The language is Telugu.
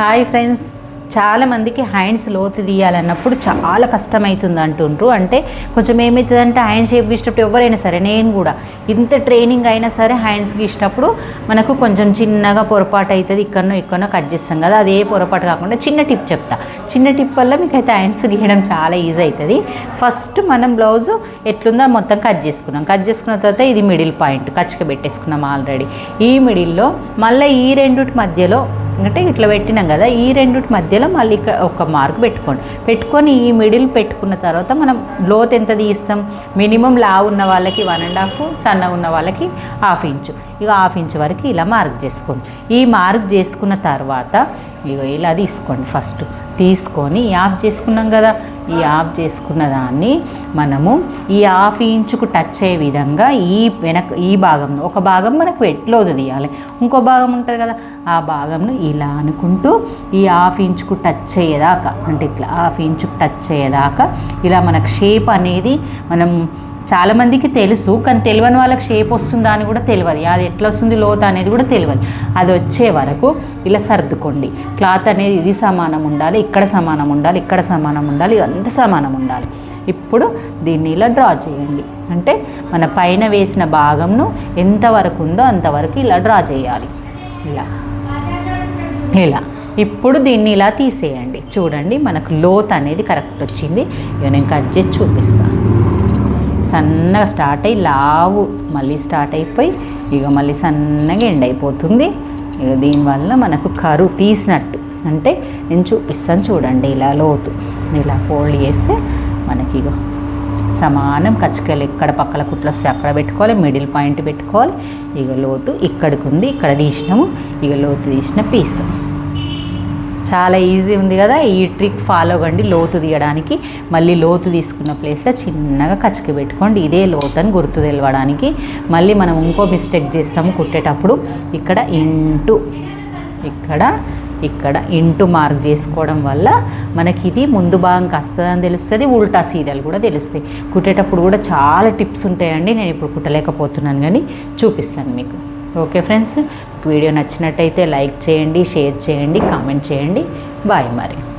Hi friends. చాలామందికి హ్యాండ్స్ లోతు తీయాలన్నప్పుడు చాలా కష్టమవుతుంది అంటుండ్రు. అంటే కొంచెం ఏమవుతుందంటే హ్యాండ్ షేప్ గీసినప్పుడు ఎవరైనా సరే నేను కూడా ఇంత ట్రైనింగ్ అయినా సరే హ్యాండ్స్ ఇష్టప్పుడు మనకు కొంచెం చిన్నగా పొరపాటు అవుతుంది ఇక్కడనో ఇక్కడనో కట్ చేస్తాం కదా అదే పొరపాటు కాకుండా చిన్న టిప్ చెప్తా. చిన్న టిప్ వల్ల మీకు అయితే హ్యాండ్స్ గీయడం చాలా ఈజీ అవుతుంది ఫస్ట్ మనం బ్లౌజ్ ఎట్లుందో మొత్తం కట్ చేసుకున్నాం. కట్ చేసుకున్న తర్వాత ఇది మిడిల్ పాయింట్ కచ్చిక పెట్టేసుకున్నాం ఆల్రెడీ. ఈ మిడిల్లో మళ్ళీ ఈ రెండుటి మధ్యలో అంటే ఇట్లా పెట్టినాం కదా ఈ రెండుటి మధ్యలో మళ్ళీ ఒక మార్క్ పెట్టుకోండి. పెట్టుకొని ఈ మిడిల్ పెట్టుకున్న తర్వాత మనం లోత్ ఎంత తీస్తాం? మినిమం లా ఉన్న వాళ్ళకి వన్ అండ్ హాఫ్ సన్న ఉన్న వాళ్ళకి హాఫ్ ఇంచు ఇక హాఫ్ ఇంచ్ వరకు ఇలా మార్క్ చేసుకోండి. ఈ మార్క్ చేసుకున్న తర్వాత ఇక ఇలా తీసుకోండి ఫస్ట్ తీసుకొని ఈ ఆఫ్ చేసుకున్నాం కదా ఈ ఆఫ్ చేసుకున్న దాన్ని మనము ఈ హాఫ్ ఇంచుకు టచ్ అయ్యే విధంగా ఈ వెనక ఈ భాగం ఒక భాగం మనకు వెట్లోది తీయాలి ఇంకో భాగం ఉంటుంది కదా ఆ భాగంను ఇలా అనుకుంటూ ఈ హాఫ్ ఇంచుకు టచ్ అయ్యేదాకా అంటే ఇట్లా హాఫ్ ఇంచుకు టచ్ అయ్యేదాకా ఇలా మనకు షేప్ అనేది మనం చాలామందికి తెలుసు కానీ తెలియని వాళ్ళకి షేప్ వస్తుందా అని కూడా తెలియదు. అది ఎట్లా వస్తుంది లోత అనేది కూడా తెలియదు. అది వచ్చే వరకు ఇలా సర్దుకోండి. క్లాత్ అనేది ఇది సమానం ఉండాలి ఇక్కడ సమానం ఉండాలి ఇక్కడ సమానం ఉండాలి ఇదంతా సమానం ఉండాలి. ఇప్పుడు దీన్ని ఇలా డ్రా చేయండి. అంటే మన పైన వేసిన భాగంను ఎంతవరకు ఉందో అంతవరకు ఇలా డ్రా చేయాలి. ఇలా. ఇలా. ఇప్పుడు దీన్ని ఇలా తీసేయండి. చూడండి మనకు లోత్ అనేది కరెక్ట్ వచ్చింది. ఇక నేను కట్ చేసి చూపిస్తాను సన్నగా స్టార్ట్ అయ్యి లావు మళ్ళీ స్టార్ట్ అయిపోయి ఇక మళ్ళీ సన్నగా ఎండ్ అయిపోతుంది. ఇక దీనివల్ల మనకు కరువు తీసినట్టు. అంటే నేను చూపిస్తాను చూడండి ఇలా లోతు. ఇలా ఫోల్డ్ చేస్తే మనకి ఇక సమానం కచ్చకాయలు ఎక్కడ పక్కల కుట్లు వస్తే అక్కడ పెట్టుకోవాలి మిడిల్ పాయింట్ పెట్టుకోవాలి. ఇక లోతు ఇక్కడికి ఉంది ఇక్కడ తీసినాము. ఇక లోతు తీసిన పీస్. చాలా ఈజీ ఉంది కదా. ఈ ట్రిక్ ఫాలో కండి. లోతు తీయడానికి మళ్ళీ లోతు తీసుకున్న ప్లేస్లో చిన్నగా కచ్చికి పెట్టుకోండి. ఇదే లోతు అని గుర్తు తెలవడానికి. మళ్ళీ మనం ఇంకో మిస్టేక్ చేస్తాము కుట్టేటప్పుడు. ఇక్కడ ఇంటూ ఇక్కడ ఇక్కడ ఇంటూ మార్క్ చేసుకోవడం వల్ల మనకి ఇది ముందు భాగం వస్తుందని తెలుస్తుంది ఉల్టా సీరియల్ కూడా తెలుస్తాయి. కుట్టేటప్పుడు కూడా చాలా టిప్స్ ఉంటాయండి. నేను ఇప్పుడు కుట్టలేకపోతున్నాను కానీ చూపిస్తాను మీకు. ఓకే ఫ్రెండ్స్ వీడియో నచ్చినట్టయితే లైక్ చేయండి షేర్ చేయండి కామెంట్ చేయండి. బాయ్ మరి.